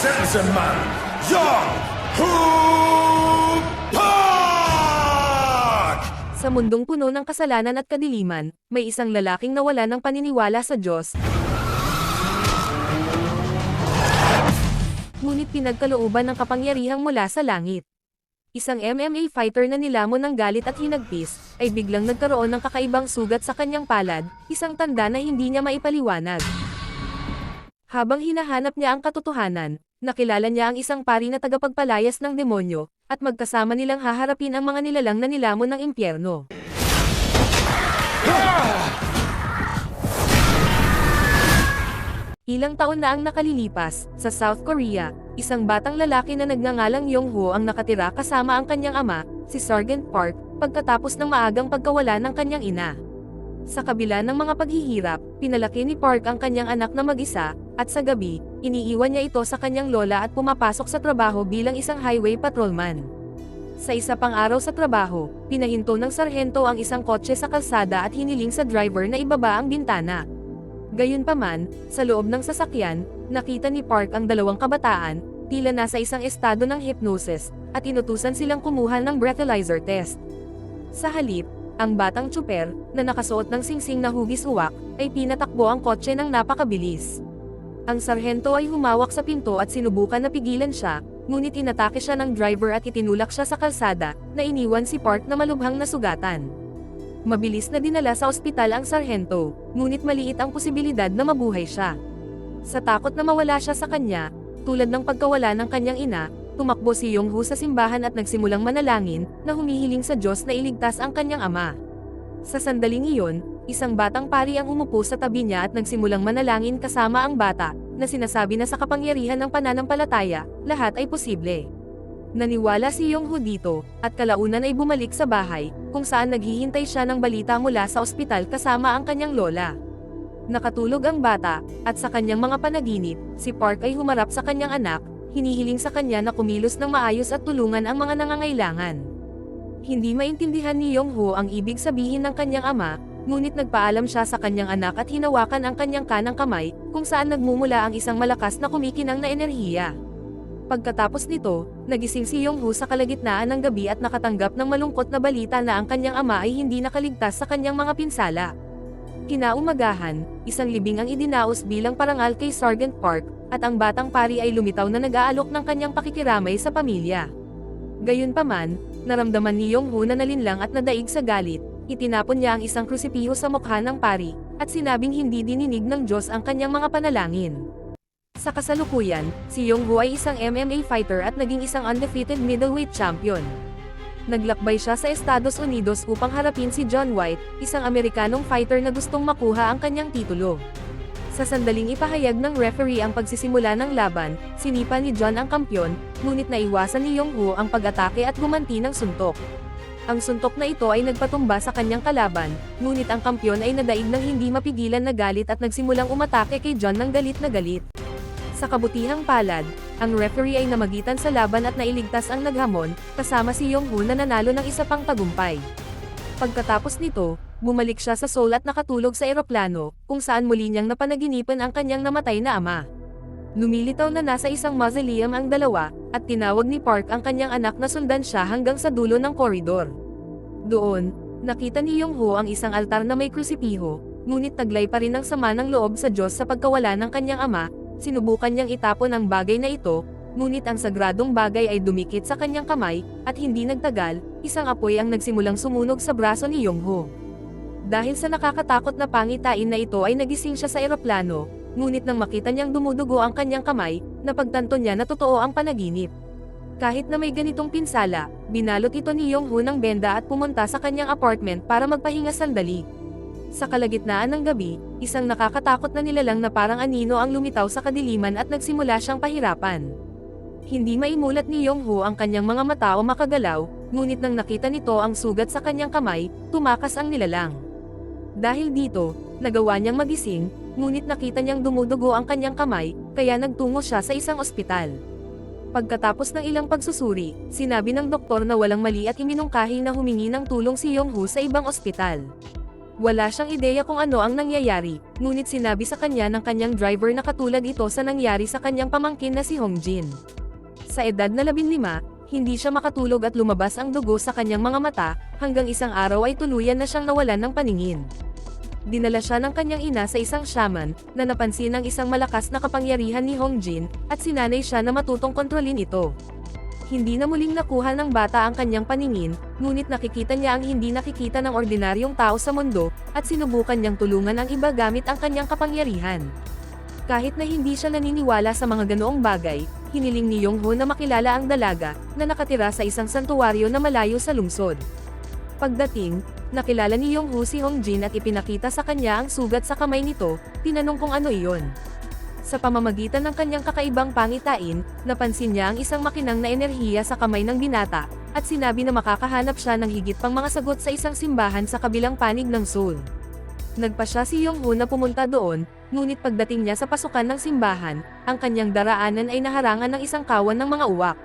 Sensenman, Young Hoo Park! Sa mundong puno ng kasalanan at kadiliman, may isang lalaking nawala ng paniniwala sa Diyos. Ngunit pinagkalooban ng kapangyarihang mula sa langit. Isang MMA fighter na nilamon ng galit at hinagpis, ay biglang nagkaroon ng kakaibang sugat sa kanyang palad, isang tanda na hindi niya maipaliwanag. Habang hinahanap niya ang katotohanan, nakilala niya ang isang pari na tagapagpalayas ng demonyo, at magkasama nilang haharapin ang mga nilalang na nilamon ng impyerno. Ilang taon na ang nakalilipas, sa South Korea, isang batang lalaki na nagngangalang Yong-ho ang nakatira kasama ang kanyang ama, si Sergeant Park, pagkatapos ng maagang pagkawala ng kanyang ina. Sa kabila ng mga paghihirap, pinalaki ni Park ang kanyang anak na mag-isa, at sa gabi, iniiwan niya ito sa kanyang lola at pumapasok sa trabaho bilang isang highway patrolman. Sa isa pang araw sa trabaho, pinahinto ng sarhento ang isang kotse sa kalsada at hiniling sa driver na ibaba ang bintana. Gayunpaman, sa loob ng sasakyan, nakita ni Park ang dalawang kabataan, tila nasa isang estado ng hypnosis, at inutusan silang kumuha ng breathalyzer test. Sa halip, ang batang tsuper, na nakasuot ng singsing na hugis uwak, ay pinatakbo ang kotse ng napakabilis. Ang sarhento ay humawak sa pinto at sinubukan na pigilan siya, ngunit inatake siya ng driver at itinulak siya sa kalsada, na iniwan si Park na malubhang nasugatan. Mabilis na dinala sa ospital ang sarhento, ngunit maliit ang posibilidad na mabuhay siya. Sa takot na mawala siya sa kanya, tulad ng pagkawala ng kanyang ina, tumakbo si Yong-hu sa simbahan at nagsimulang manalangin, na humihiling sa Diyos na iligtas ang kanyang ama. Sa sandaling iyon, isang batang pari ang umupo sa tabi niya at nagsimulang manalangin kasama ang bata, na sinasabi na sa kapangyarihan ng pananampalataya, lahat ay posible. Naniwala si Yong-ho dito, at kalaunan ay bumalik sa bahay, kung saan naghihintay siya ng balita mula sa ospital kasama ang kanyang lola. Nakatulog ang bata, at sa kanyang mga panaginip, si Park ay humarap sa kanyang anak, hinihiling sa kanya na kumilos ng maayos at tulungan ang mga nangangailangan. Hindi maintindihan ni Yong-ho ang ibig sabihin ng kanyang ama, ngunit nagpaalam siya sa kanyang anak at hinawakan ang kanyang kanang kamay, kung saan nagmumula ang isang malakas na kumikinang na enerhiya. Pagkatapos nito, nagising si Yong-hu sa kalagitnaan ng gabi at nakatanggap ng malungkot na balita na ang kanyang ama ay hindi nakaligtas sa kanyang mga pinsala. Kinaumagahan, isang libing ang idinaos bilang parangal kay Sergeant Park, at ang batang pari ay lumitaw na nag-aalok ng kanyang pakikiramay sa pamilya. Gayunpaman, naramdaman ni Yong-hu na nalinlang at nadaig sa galit, itinapon niya ang isang krusipiho sa mukha ng pari, at sinabing hindi dininig ng Diyos ang kanyang mga panalangin. Sa kasalukuyan, si Yong-hu ay isang MMA fighter at naging isang undefeated middleweight champion. Naglakbay siya sa Estados Unidos upang harapin si John White, isang Amerikanong fighter na gustong makuha ang kanyang titulo. Sa sandaling ipahayag ng referee ang pagsisimula ng laban, sinipa ni John ang kampyon, ngunit naiwasan ni Yong-hu ang pag-atake at gumanti ng suntok. Ang suntok na ito ay nagpatumba sa kanyang kalaban, ngunit ang kampyon ay nadaig ng hindi mapigilan na galit at nagsimulang umatake kay John ng galit na galit. Sa kabutihang palad, ang referee ay namagitan sa laban at nailigtas ang naghamon, kasama si Yong-hu na nanalo ng isa pang tagumpay. Pagkatapos nito, bumalik siya sa Seoul at nakatulog sa eroplano, kung saan muli niyang napanaginipan ang kanyang namatay na ama. Lumilitaw na nasa isang mausoleum ang dalawa, at tinawag ni Park ang kanyang anak na sundan siya hanggang sa dulo ng koridor. Doon, nakita ni Yong-ho ang isang altar na may krusipiho, ngunit taglay pa rin ang sama ng loob sa Diyos sa pagkawala ng kanyang ama, sinubukan niyang itapon ang bagay na ito, ngunit ang sagradong bagay ay dumikit sa kanyang kamay, at hindi nagtagal, isang apoy ang nagsimulang sumunog sa braso ni Yong-ho. Dahil sa nakakatakot na pangitain na ito ay nagising siya sa eroplano, ngunit nang makita niyang dumudugo ang kanyang kamay, napagtanto niya na totoo ang panaginip. Kahit na may ganitong pinsala, binalot ito ni Yong-ho ng benda at pumunta sa kanyang apartment para magpahinga sandali. Sa kalagitnaan ng gabi, isang nakakatakot na nilalang na parang anino ang lumitaw sa kadiliman at nagsimula siyang pahirapan. Hindi maimulat ni Yong-ho ang kanyang mga mata o makagalaw, ngunit nang nakita nito ang sugat sa kanyang kamay, tumakas ang nilalang. Dahil dito, nagawa niyang magising, ngunit nakita niyang dumudugo ang kanyang kamay, kaya nagtungo siya sa isang ospital. Pagkatapos ng ilang pagsusuri, sinabi ng doktor na walang mali at iminungkahi na humingi ng tulong si Yong-ho sa ibang ospital. Wala siyang ideya kung ano ang nangyayari, ngunit sinabi sa kanya ng kanyang driver na katulad ito sa nangyari sa kanyang pamangkin na si Hong Jin. Sa edad na 15, hindi siya makatulog at lumabas ang dugo sa kanyang mga mata, hanggang isang araw ay tuluyan na siyang nawalan ng paningin. Dinala siya ng kanyang ina sa isang shaman, na napansin ng isang malakas na kapangyarihan ni Hong Jin, at sinanay siya na matutong kontrolin ito. Hindi na muling nakuha ng bata ang kanyang paningin, ngunit nakikita niya ang hindi nakikita ng ordinaryong tao sa mundo, at sinubukan niyang tulungan ang iba gamit ang kanyang kapangyarihan. Kahit na hindi siya naniniwala sa mga ganoong bagay, hiniling ni Yong-ho na makilala ang dalaga, na nakatira sa isang santuwaryo na malayo sa lungsod. Pagdating, nakilala ni Yong-ho si Hong Jin at ipinakita sa kanya ang sugat sa kamay nito, tinanong kung ano iyon. Sa pamamagitan ng kanyang kakaibang pangitain, napansin niya ang isang makinang na enerhiya sa kamay ng binata, at sinabi na makakahanap siya ng higit pang mga sagot sa isang simbahan sa kabilang panig ng Seoul. Nagpa siya si Yong-ho na pumunta doon, ngunit pagdating niya sa pasukan ng simbahan, ang kanyang daraanan ay naharangan ng isang kawan ng mga uwak.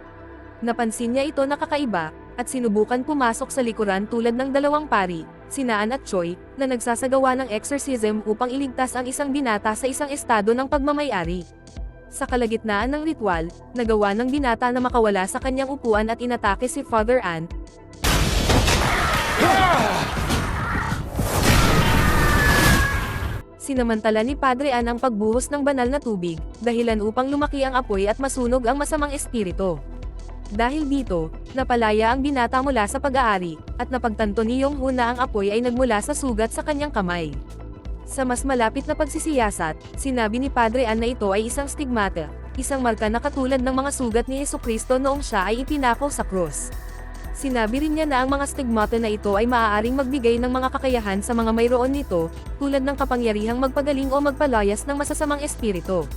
Napansin niya ito na kakaiba, at sinubukan pumasok sa likuran tulad ng dalawang pari, sinaan at Choi, na nagsasagawa ng exorcism upang iligtas ang isang binata sa isang estado ng pagmamayari. Sa kalagitnaan ng ritual, nagawa ng binata na makawala sa kanyang upuan at inatake si Father Ann, Sinamantala ni Padre An ang pagbuhos ng banal na tubig, dahilan upang lumaki ang apoy at masunog ang masamang espiritu. Dahil dito, napalaya ang binata mula sa pag-aari, at napagtanto ni Yong-ho na ang apoy ay nagmula sa sugat sa kanyang kamay. Sa mas malapit na pagsisiyasat, sinabi ni Padre An na ito ay isang stigmata, isang marka na katulad ng mga sugat ni Kristo noong siya ay ipinako sa krus. Sinabi rin niya na ang mga stigmata na ito ay maaaring magbigay ng mga kakayahan sa mga mayroon nito, tulad ng kapangyarihang magpagaling o magpalayas ng masasamang espiritu.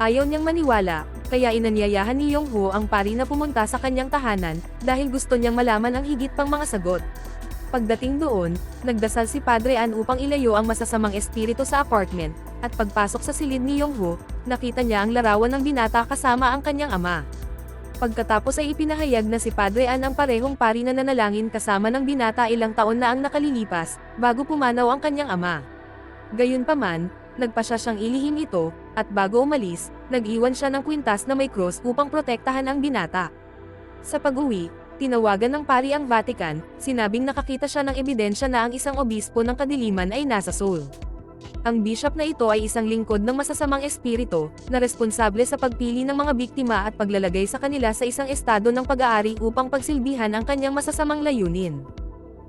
Ayaw niyang maniwala, kaya inanyayahan ni Yong-ho ang pari na pumunta sa kanyang tahanan, dahil gusto niyang malaman ang higit pang mga sagot. Pagdating doon, nagdasal si Padre An upang ilayo ang masasamang espiritu sa apartment, at pagpasok sa silid ni Yong-ho, nakita niya ang larawan ng binata kasama ang kanyang ama. Pagkatapos ay ipinahayag na si Padre An ang parehong pari na nanalangin kasama ng binata ilang taon na ang nakalilipas, bago pumanaw ang kanyang ama. Gayunpaman, nagpa siya siyang ilihim ito, at bago umalis, nag-iwan siya ng kwintas na may cross upang protektahan ang binata. Sa pag-uwi, tinawagan ng pari ang Vatican, sinabing nakakita siya ng ebidensya na ang isang obispo ng kadiliman ay nasa Seoul. Ang bishop na ito ay isang lingkod ng masasamang espiritu, na responsable sa pagpili ng mga biktima at paglalagay sa kanila sa isang estado ng pag-aari upang pagsilbihan ang kanyang masasamang layunin.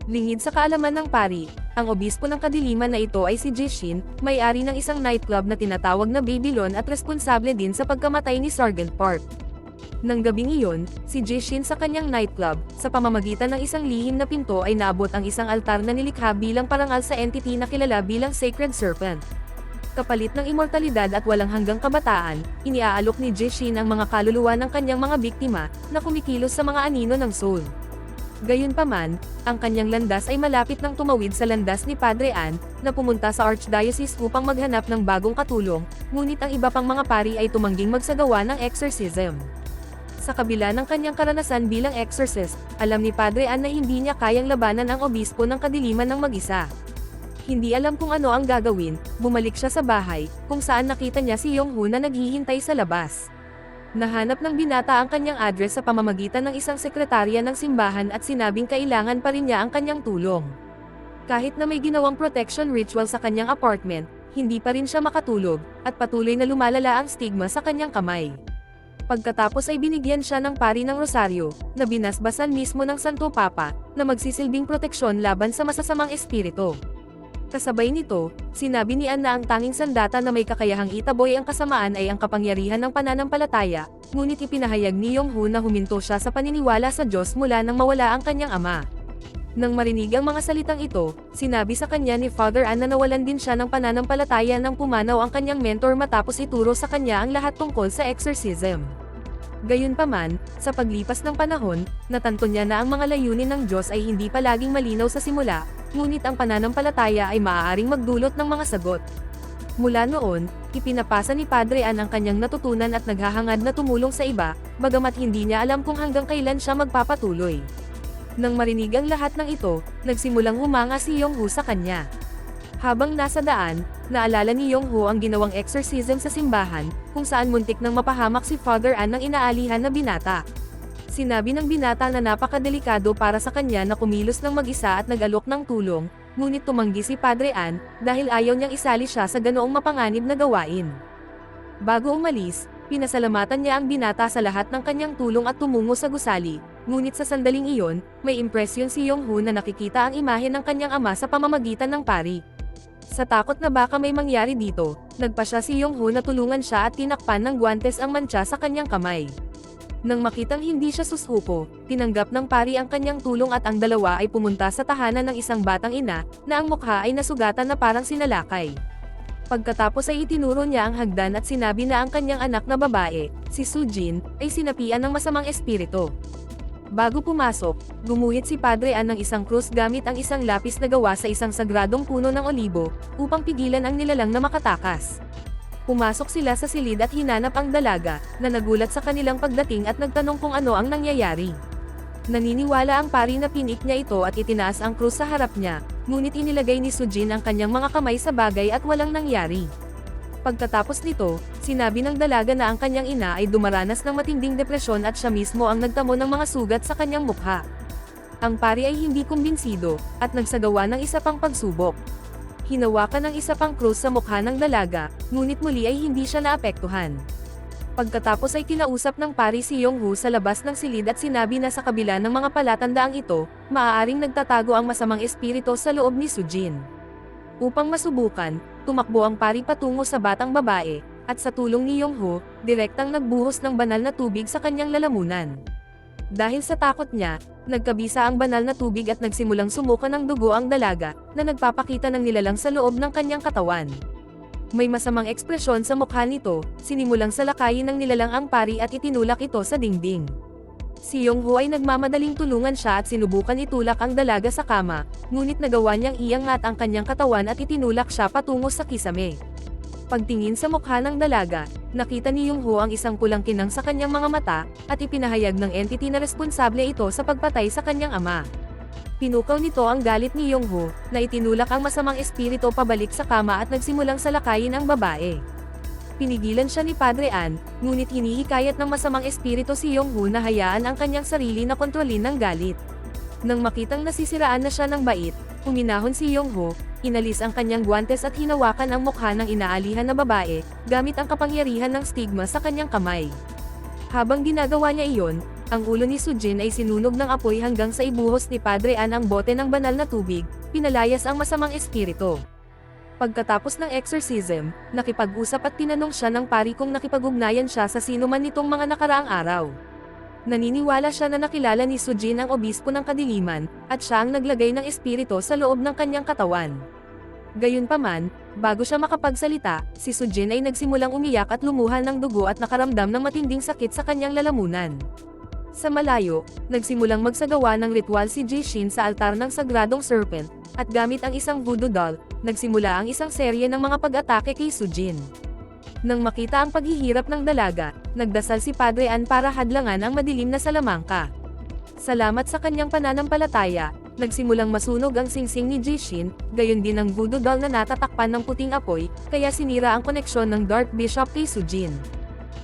Lingid sa kaalaman ng pari, ang obispo ng kadiliman na ito ay si Jishin, may-ari ng isang nightclub na tinatawag na Babylon at responsable din sa pagkamatay ni Sergeant Park. Nang gabing iyon, si Jishin sa kanyang nightclub, sa pamamagitan ng isang lihim na pinto ay naabot ang isang altar na nilikha bilang parangal sa entity na kilala bilang Sacred Serpent. Kapalit ng immortalidad at walang hanggang kabataan, iniaalok ni Jishin ang mga kaluluwa ng kanyang mga biktima, na kumikilos sa mga anino ng soul. Gayunpaman, ang kanyang landas ay malapit ng tumawid sa landas ni Padre An, na pumunta sa Archdiocese upang maghanap ng bagong katulong, ngunit ang iba pang mga pari ay tumangging magsagawa ng exorcism. Sa kabila ng kanyang karanasan bilang exorcist, alam ni Padre An na hindi niya kayang labanan ang obispo ng kadiliman ng mag-isa. Hindi alam kung ano ang gagawin, bumalik siya sa bahay, kung saan nakita niya si Yong-ho na naghihintay sa labas. Nahanap ng binata ang kanyang address sa pamamagitan ng isang sekretarya ng simbahan at sinabing kailangan pa rin niya ang kanyang tulong. Kahit na may ginawang protection ritual sa kanyang apartment, hindi pa rin siya makatulog, at patuloy na lumalala ang stigma sa kanyang kamay. Pagkatapos ay binigyan siya ng pari ng rosaryo, na binasbasan mismo ng Santo Papa, na magsisilbing proteksyon laban sa masasamang espiritu. Kasabay nito, sinabi ni Ann na ang tanging sandata na may kakayahang itaboy ang kasamaan ay ang kapangyarihan ng pananampalataya, ngunit ipinahayag ni Yong-ho na huminto siya sa paniniwala sa Diyos mula nang mawala ang kanyang ama. Nang marinig ang mga salitang ito, sinabi sa kanya ni Father Ann na nawalan din siya ng pananampalataya nang pumanaw ang kanyang mentor matapos ituro sa kanya ang lahat tungkol sa exorcism. Gayunpaman, sa paglipas ng panahon, natanto niya na ang mga layunin ng Diyos ay hindi palaging malinaw sa simula, ngunit ang pananampalataya ay maaaring magdulot ng mga sagot. Mula noon, ipinapasa ni Padre An ang kanyang natutunan at naghahangad na tumulong sa iba, bagamat hindi niya alam kung hanggang kailan siya magpapatuloy. Nang marinig ang lahat ng ito, nagsimulang humanga si Yong-ho sa kanya. Habang nasa daan, naalala ni Yong-ho ang ginawang exorcism sa simbahan, kung saan muntik nang mapahamak si Father An ng inaalihan na binata. Sinabi ng binata na napakadelikado para sa kanya na kumilos ng mag-isa at nag-alok ng tulong, ngunit tumanggi si Padre An, dahil ayaw niyang isali siya sa ganoong mapanganib na gawain. Bago umalis, pinasalamatan niya ang binata sa lahat ng kanyang tulong at tumungo sa gusali, ngunit sa sandaling iyon, may impresyon si Yong-ho na nakikita ang imahe ng kanyang ama sa pamamagitan ng pari. Sa takot na baka may mangyari dito, nagpa siya si Yong-ho na tulungan siya at tinakpan ng guwantes ang mantsa sa kanyang kamay. Nang makitang hindi siya susuko, tinanggap ng pari ang kanyang tulong at ang dalawa ay pumunta sa tahanan ng isang batang ina, na ang mukha ay nasugatan na parang sinalakay. Pagkatapos ay itinuro niya ang hagdan at sinabi na ang kanyang anak na babae, si Sujin, ay sinapian ng masamang espiritu. Bago pumasok, gumuhit si Padre An ng isang krus gamit ang isang lapis na gawa sa isang sagradong puno ng olibo, upang pigilan ang nilalang na makatakas. Pumasok sila sa silid at hinanap ang dalaga, na nagulat sa kanilang pagdating at nagtanong kung ano ang nangyayari. Naniniwala ang pari na pinik niya ito at itinaas ang krus sa harap niya, ngunit inilagay ni Sujin ang kanyang mga kamay sa bagay at walang nangyari. Pagkatapos nito, sinabi ng dalaga na ang kanyang ina ay dumaranas ng matinding depresyon at siya mismo ang nagtamo ng mga sugat sa kanyang mukha. Ang pari ay hindi kumbinsido, at nagsagawa ng isa pang pagsubok. Hinawakan ng isa pang krus sa mukha ng dalaga, ngunit muli ay hindi siya naapektuhan. Pagkatapos ay kinausap ng pari si Yong-hu sa labas ng silid at sinabi na sa kabila ng mga palatandaang ito, maaaring nagtatago ang masamang espiritu sa loob ni Sujin. Upang masubukan, tumakbo ang pari patungo sa batang babae, at sa tulong ni Yong-ho, direktang nagbuhos ng banal na tubig sa kanyang lalamunan. Dahil sa takot niya, nagkabisa ang banal na tubig at nagsimulang sumuka ng dugo ang dalaga, na nagpapakita ng nilalang sa loob ng kanyang katawan. May masamang ekspresyon sa mukha nito, sinimulang salakayin ng nilalang ang pari at itinulak ito sa dingding. Si Yong-ho ay nagmamadaling tulungan siya at sinubukan itulak ang dalaga sa kama, ngunit nagawa niyang iangat ang kanyang katawan at itinulak siya patungo sa kisame. Pagtingin sa mukha ng dalaga, nakita ni Yong-ho ang isang pulang kinang sa kanyang mga mata, at ipinahayag ng entity na responsable ito sa pagpatay sa kanyang ama. Pinukaw nito ang galit ni Yong-ho, na itinulak ang masamang espiritu pabalik sa kama at nagsimulang salakayin ang babae. Pinigilan siya ni Padre An, ngunit hinihikayat ng masamang espiritu si Yong-hu na hayaan ang kanyang sarili na kontrolin ng galit. Nang makitang nasisiraan na siya ng bait, huminahon si Yong-ho, inalis ang kanyang guwantes at hinawakan ang mukha ng inaalihan na babae, gamit ang kapangyarihan ng stigma sa kanyang kamay. Habang ginagawa niya iyon, ang ulo ni Sujin ay sinunog ng apoy hanggang sa ibuhos ni Padre An ang bote ng banal na tubig, pinalayas ang masamang espiritu. Pagkatapos ng exorcism, nakipag-usap at tinanong siya ng pari kung nakipag-ugnayan siya sa sino man nitong mga nakaraang araw. Naniniwala siya na nakilala ni Sujin ang obispo ng kadiliman, at siya ang naglagay ng espiritu sa loob ng kanyang katawan. Gayunpaman, bago siya makapagsalita, si Sujin ay nagsimulang umiyak at lumuhan ng dugo at nakaramdam ng matinding sakit sa kanyang lalamunan. Sa malayo, nagsimulang magsagawa ng ritual si Jishin sa altar ng Sagradong Serpent, at gamit ang isang voodoo doll, nagsimula ang isang serye ng mga pag-atake kay Sujin. Nang makita ang paghihirap ng dalaga, nagdasal si Padre An para hadlangan ang madilim na salamangka. Salamat sa kanyang pananampalataya, nagsimulang masunog ang singsing ni Jishin, gayon din ang voodoo doll na natatakpan ng puting apoy, kaya sinira ang koneksyon ng Dark Bishop kay Sujin.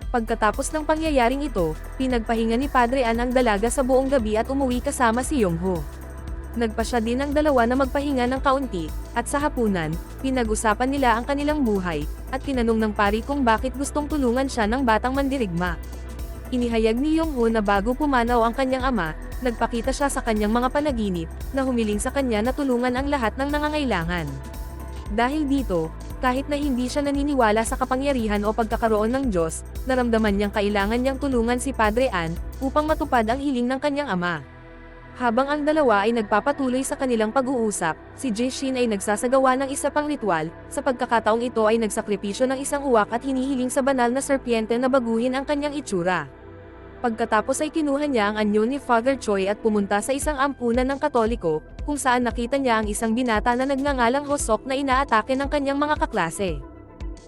Pagkatapos ng pangyayaring ito, pinagpahinga ni Padre An ang dalaga sa buong gabi at umuwi kasama si Yongho. Nagpasya din ang dalawa na magpahinga ng kaunti, at sa hapunan, pinag-usapan nila ang kanilang buhay, at tinanong ng pari kung bakit gustong tulungan siya ng batang mandirigma. Inihayag ni Yongho na bago pumanaw ang kanyang ama, nagpakita siya sa kanyang mga panaginip, na humiling sa kanya na tulungan ang lahat ng nangangailangan. Dahil dito, kahit na hindi siya naniniwala sa kapangyarihan o pagkakaroon ng Diyos, naramdaman niyang kailangan niyang tulungan si Padre An, upang matupad ang hiling ng kanyang ama. Habang ang dalawa ay nagpapatuloy sa kanilang pag-uusap, si Jishin ay nagsasagawa ng isa pang ritual, sa pagkakataong ito ay nagsakripisyo ng isang uwak at hinihiling sa banal na serpiente na baguhin ang kanyang itsura. Pagkatapos ay kinuha niya ang anyo ni Father Choi at pumunta sa isang ampunan ng katoliko, kung saan nakita niya ang isang binata na nagngangalang Hosok na inaatake ng kanyang mga kaklase.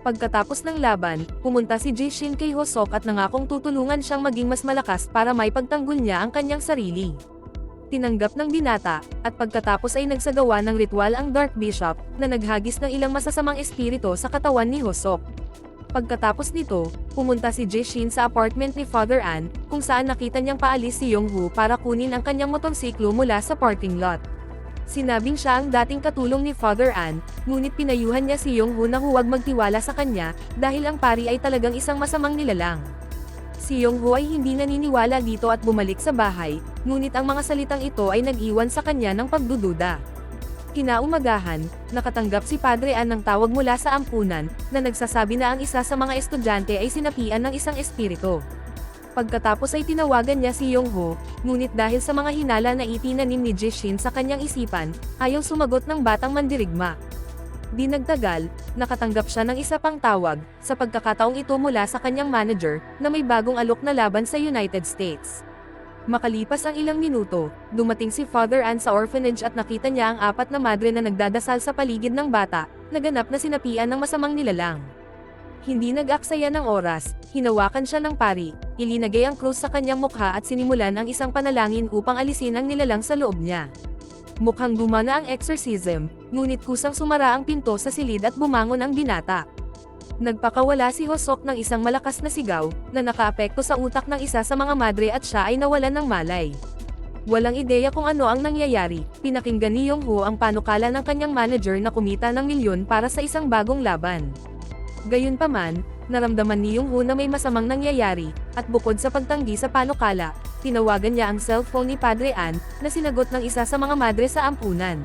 Pagkatapos ng laban, pumunta si Jishin kay Hosok at nangakong tutulungan siyang maging mas malakas para may pagtanggol niya ang kanyang sarili. Tinanggap ng binata, at pagkatapos ay nagsagawa ng ritual ang Dark Bishop, na naghagis ng ilang masasamang espiritu sa katawan ni Hosok. Pagkatapos nito, pumunta si Jishin sa apartment ni Father An, kung saan nakita niyang paalis si Yonghu para kunin ang kanyang motorsiklo mula sa parking lot. Sinabing siya ang dating katulong ni Father An, ngunit pinayuhan niya si Yonghu na huwag magtiwala sa kanya, dahil ang pari ay talagang isang masamang nilalang. Si Yonghu ay hindi naniniwala dito at bumalik sa bahay, ngunit ang mga salitang ito ay nag-iwan sa kanya ng pagdududa. Kinaumagahan, nakatanggap si Padre An ng tawag mula sa ampunan, na nagsasabi na ang isa sa mga estudyante ay sinapian ng isang espiritu. Pagkatapos ay tinawagan niya si Yongho, ngunit dahil sa mga hinala na itinanim ni Jishin sa kanyang isipan, ayaw sumagot ng batang mandirigma. Di nagtagal, nakatanggap siya ng isa pang tawag, sa pagkakataong ito mula sa kanyang manager, na may bagong alok na laban sa United States. Makalipas ang ilang minuto, dumating si Father Ann sa orphanage at nakita niya ang apat na madre na nagdadasal sa paligid ng bata, naganap na sinapian ng masamang nilalang. Hindi nag-aksaya ng oras, hinawakan siya ng pari, ilinagay ang krus sa kanyang mukha at sinimulan ang isang panalangin upang alisin ang nilalang sa loob niya. Mukhang gumana ang exorcism, ngunit kusang sumara ang pinto sa silid at bumangon ang binata. Nagpakawala si Hosok ng isang malakas na sigaw, na nakaapekto sa utak ng isa sa mga madre at siya ay nawalan ng malay. Walang ideya kung ano ang nangyayari, pinakinggan ni Yongho ang panukala ng kanyang manager na kumita ng milyon para sa isang bagong laban. Gayunpaman, naramdaman ni Yongho na may masamang nangyayari, at bukod sa pagtanggi sa panukala, tinawagan niya ang cellphone ni Padre An, na sinagot ng isa sa mga madre sa ampunan.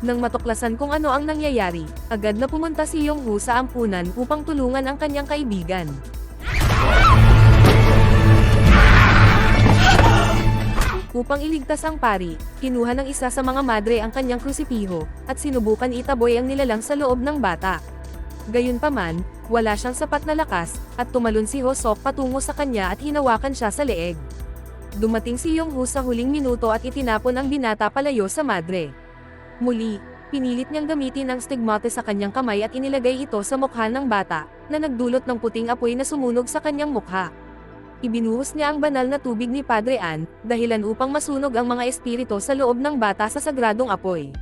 Nang matuklasan kung ano ang nangyayari, agad na pumunta si Yonghu sa ampunan upang tulungan ang kanyang kaibigan. Upang iligtas ang pari, kinuha ng isa sa mga madre ang kanyang krusipiho, at sinubukan itaboy ang nilalang sa loob ng bata. Gayunpaman, wala siyang sapat na lakas, at tumalon si Hosok patungo sa kanya at hinawakan siya sa leeg. Dumating si Yonghu sa huling minuto at itinapon ang binata palayo sa madre. Muli, pinilit niyang gamitin ang stigmate sa kanyang kamay at inilagay ito sa mukha ng bata, na nagdulot ng puting apoy na sumunog sa kanyang mukha. Ibinuhos niya ang banal na tubig ni Padre An, dahilan upang masunog ang mga espiritu sa loob ng bata sa sagradong apoy.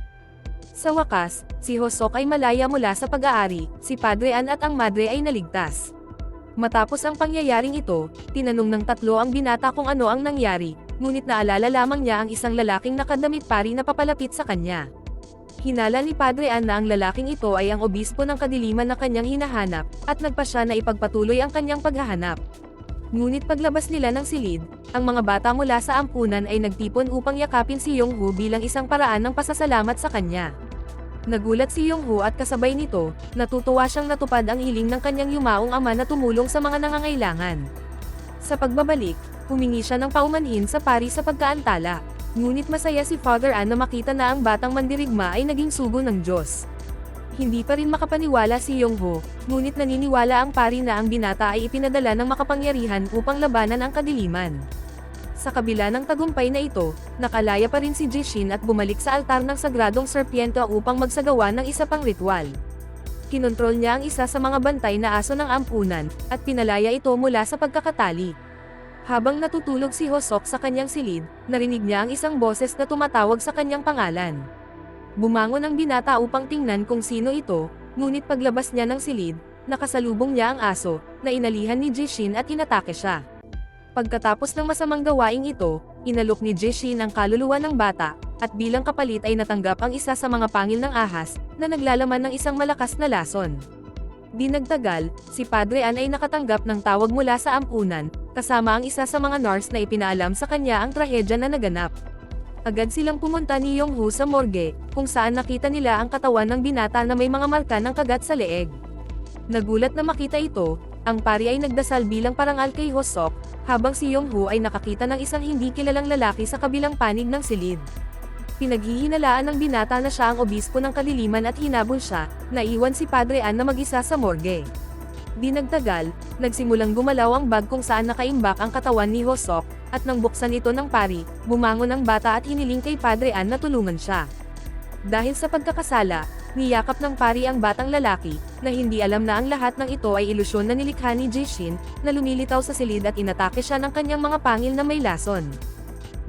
Sa wakas, si Hosok ay malaya mula sa pag-aari, si Padre An at ang madre ay naligtas. Matapos ang pangyayaring ito, tinanong ng tatlo ang binata kung ano ang nangyari, ngunit naalala lamang niya ang isang lalaking nakadamit pari na papalapit sa kanya. Hinala ni Padre An na ang lalaking ito ay ang obispo ng kadiliman na kanyang hinahanap, at nagpa siya na ipagpatuloy ang kanyang paghahanap. Ngunit paglabas nila ng silid, ang mga bata mula sa ampunan ay nagtipon upang yakapin si Yonghu bilang isang paraan ng pasasalamat sa kanya. Nagulat si Yonghu at kasabay nito, natutuwa siyang natupad ang hiling ng kanyang yumaong ama na tumulong sa mga nangangailangan. Sa pagbabalik, humingi siya ng paumanhin sa pari sa pagkaantala. Ngunit masaya si Father Ann na makita na ang batang mandirigma ay naging sugo ng Diyos. Hindi pa rin makapaniwala si Yongho, ngunit naniniwala ang pari na ang binata ay ipinadala ng makapangyarihan upang labanan ang kadiliman. Sa kabila ng tagumpay na ito, nakalaya pa rin si Jishin at bumalik sa altar ng sagradong serpiento upang magsagawa ng isa pang ritual. Kinontrol niya ang isa sa mga bantay na aso ng ampunan, at pinalaya ito mula sa pagkakatali. Habang natutulog si Hosok sa kanyang silid, narinig niya ang isang boses na tumatawag sa kanyang pangalan. Bumangon ang binata upang tingnan kung sino ito, ngunit paglabas niya ng silid, nakasalubong niya ang aso, na inalihan ni Jishin at inatake siya. Pagkatapos ng masamang gawaing ito, inalok ni Jishin ang kaluluwa ng bata, at bilang kapalit ay natanggap ang isa sa mga pangil ng ahas, na naglalaman ng isang malakas na lason. Di nagtagal, si Padre An ay nakatanggap ng tawag mula sa ampunan, kasama ang isa sa mga nurse na ipinaalam sa kanya ang trahedya na naganap. Agad silang pumunta ni Yonghu sa morgue, kung saan nakita nila ang katawan ng binata na may mga marka ng kagat sa leeg. Nagulat na makita ito, ang pari ay nagdasal bilang parangal kay Hosok, habang si Yonghu ay nakakita ng isang hindi kilalang lalaki sa kabilang panig ng silid. Pinaghihinalaan ng binata na siya ang obispo ng kaliliman at hinabol siya, naiwan si Padre An na mag-isa sa morgue. Di nagtagal, nagsimulang gumalaw ang bag kung saan nakaimbak ang katawan ni Hosok, at nang buksan ito ng pari, bumangon ang bata at hiniling kay Padre An na tulungan siya. Dahil sa pagkakasala, niyakap ng pari ang batang lalaki, na hindi alam na ang lahat ng ito ay ilusyon na nilikha ni Jishin, na lumilitaw sa silid at inatake siya ng kanyang mga pangil na may lason.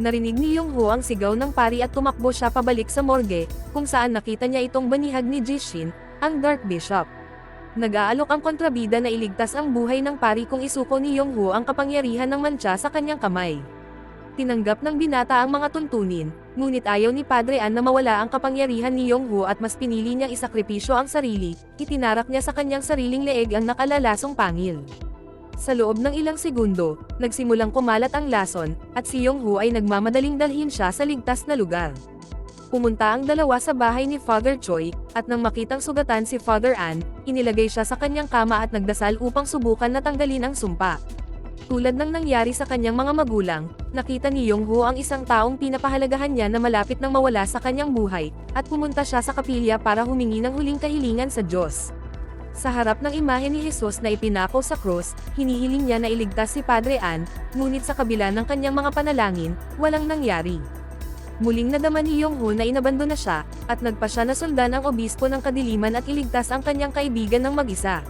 Narinig ni Yong Ho ang sigaw ng pari at tumakbo siya pabalik sa morgue, kung saan nakita niya itong banihag ni Jishin, ang Dark Bishop. Nag-aalok ang kontrabida na iligtas ang buhay ng pari kung isuko ni Yong Ho ang kapangyarihan ng mantsa sa kanyang kamay. Tinanggap ng binata ang mga tuntunin, ngunit ayaw ni Padre An na mawala ang kapangyarihan ni Yong Ho at mas pinili niyang isakripisyo ang sarili, itinarak niya sa kanyang sariling leeg ang nakalalasong pangil. Sa loob ng ilang segundo, nagsimulang kumalat ang lason, at si Yong Ho ay nagmamadaling dalhin siya sa ligtas na lugar. Pumunta ang dalawa sa bahay ni Father Choi, at nang makitang sugatan si Father An, inilagay siya sa kanyang kama at nagdasal upang subukan na tanggalin ang sumpa. Tulad ng nangyari sa kanyang mga magulang, nakita ni Yong Ho ang isang taong pinapahalagahan niya na malapit nang mawala sa kanyang buhay, at pumunta siya sa kapilya para humingi ng huling kahilingan sa Diyos. Sa harap ng imahe ni Jesus na ipinako sa krus, hinihiling niya na iligtas si Padre An, ngunit sa kabila ng kanyang mga panalangin, walang nangyari. Muling nadama ni Yong Ho na inabando na siya, at nagpa siya na sundan ang obispo ng kadiliman at iligtas ang kanyang kaibigan ng mag-isa.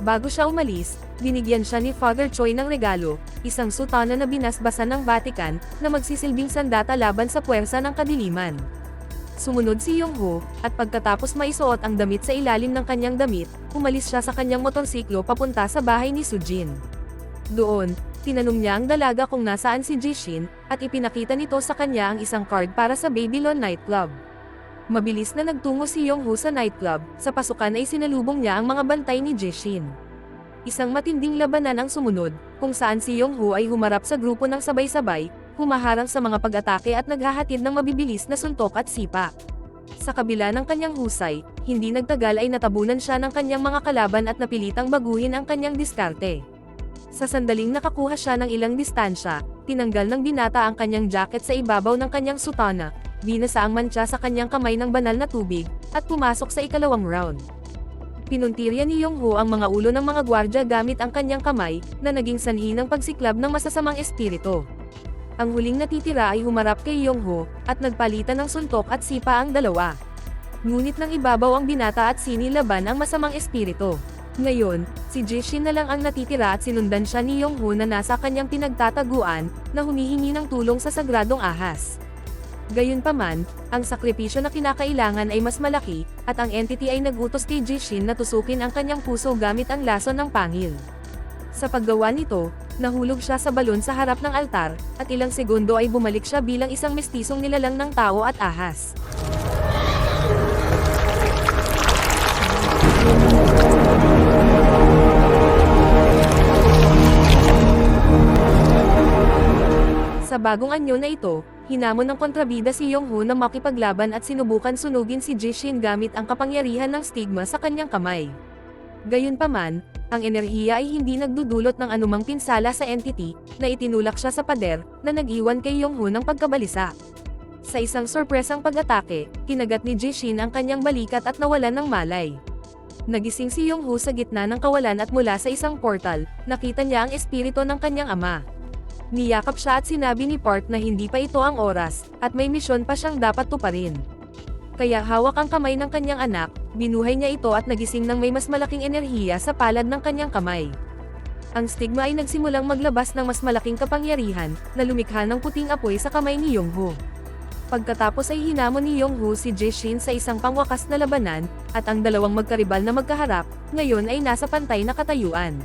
Bago siya umalis, binigyan siya ni Father Choi ng regalo, isang sutana na binasbasan ng Vatican, na magsisilbing sandata laban sa puwersa ng kadiliman. Sumunod si Yong Ho, at pagkatapos maisuot ang damit sa ilalim ng kanyang damit, umalis siya sa kanyang motorsiklo papunta sa bahay ni Sujin. Doon, tinanong niya ang dalaga kung nasaan si Jishin, at ipinakita nito sa kanya ang isang card para sa Babylon nightclub. Mabilis na nagtungo si Yong Ho sa nightclub, sa pasukan ay sinalubong niya ang mga bantay ni Jishin. Isang matinding labanan ang sumunod, kung saan si Yong Ho ay humarap sa grupo ng sabay-sabay, humaharang sa mga pag-atake at naghahatid ng mabibilis na suntok at sipa. Sa kabila ng kanyang husay, hindi nagtagal ay natabunan siya ng kanyang mga kalaban at napilitang baguhin ang kanyang diskarte. Sa sandaling nakakuha siya ng ilang distansya, tinanggal ng binata ang kanyang jacket sa ibabaw ng kanyang sutana, binasa ang mantsa sa kanyang kamay ng banal na tubig, at pumasok sa ikalawang round. Pinuntirya ni Yong Ho ang mga ulo ng mga gwardya gamit ang kanyang kamay, na naging sanhi ng pagsiklab ng masasamang espiritu. Ang huling natitira ay humarap kay Yong Ho, at nagpalitan ng suntok at sipa ang dalawa. Ngunit nang ibabaw ang binata at sinilaban ang masamang espiritu. Ngayon, si Jishin na lang ang natitira at sinundan siya ni Yong Ho na nasa kanyang pinagtataguan, na humihingi ng tulong sa sagradong ahas. Gayunpaman, ang sakripisyo na kinakailangan ay mas malaki, at ang entity ay nagutos kay Jishin na tusukin ang kanyang puso gamit ang lason ng pangil. Sa paggawa nito, nahulog siya sa balon sa harap ng altar, at ilang segundo ay bumalik siya bilang isang mestisong nilalang ng tao at ahas. Sa bagong anyo na ito, hinamon ng kontrabida si Yong Ho na makipaglaban at sinubukan sunugin si Jishin gamit ang kapangyarihan ng stigma sa kanyang kamay. Gayunpaman, ang enerhiya ay hindi nagdudulot ng anumang pinsala sa entity, na itinulak siya sa pader, na nag-iwan kay Yong Ho ng pagkabalisa. Sa isang sorpresang pag-atake, kinagat ni Jishin ang kanyang balikat at nawalan ng malay. Nagising si Yong Ho sa gitna ng kawalan at mula sa isang portal, nakita niya ang espiritu ng kanyang ama. Niyakap siya at sinabi ni Park na hindi pa ito ang oras, at may misyon pa siyang dapat tuparin. Kaya hawak ang kamay ng kanyang anak, binuhay niya ito at nagising ng may mas malaking enerhiya sa palad ng kanyang kamay. Ang stigma ay nagsimulang maglabas ng mas malaking kapangyarihan, na lumikha ng puting apoy sa kamay ni Yongho. Pagkatapos ay hinamon ni Yongho si Jishin sa isang pangwakas na labanan, at ang dalawang magkaribal na magkaharap, ngayon ay nasa pantay na katayuan.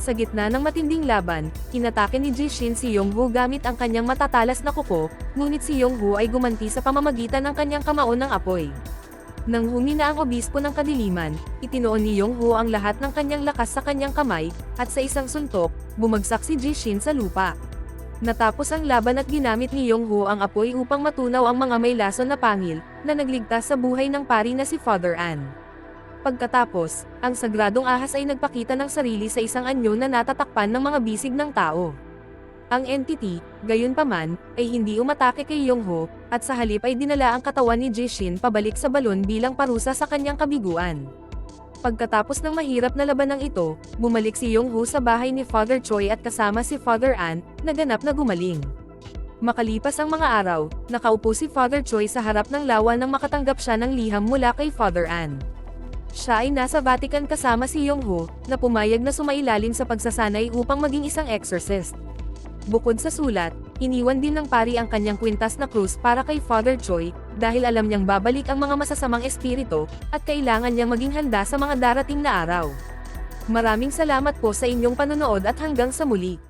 Sa gitna ng matinding laban, inatake ni Jishin si Yongho gamit ang kanyang matatalas na kuko, ngunit si Yongho ay gumanti sa pamamagitan ng kanyang kamao ng apoy. Nang humina ang obispo ng kadiliman, itinoon ni Yongho ang lahat ng kanyang lakas sa kanyang kamay, at sa isang suntok, bumagsak si Jishin sa lupa. Natapos ang laban at ginamit ni Yongho ang apoy upang matunaw ang mga may lason na pangil, na nagligtas sa buhay ng pari na si Father Ann. Pagkatapos, ang sagradong ahas ay nagpakita ng sarili sa isang anyo na natatakpan ng mga bisig ng tao. Ang entity, gayunpaman, ay hindi umatake kay Yongho, at sa halip ay dinala ang katawan ni Jishin pabalik sa balon bilang parusa sa kanyang kabiguan. Pagkatapos ng mahirap na labanang ito, bumalik si Yongho sa bahay ni Father Choi at kasama si Father An, naganap na gumaling. Makalipas ang mga araw, nakaupo si Father Choi sa harap ng lawa nang makatanggap siya ng liham mula kay Father An. Siya ay nasa Vatican kasama si Yongho, na pumayag na sumailalim sa pagsasanay upang maging isang exorcist. Bukod sa sulat, iniwan din ng pari ang kanyang kwintas na krus para kay Father Choi, dahil alam niyang babalik ang mga masasamang espiritu, at kailangan niyang maging handa sa mga darating na araw. Maraming salamat po sa inyong panonood at hanggang sa muli.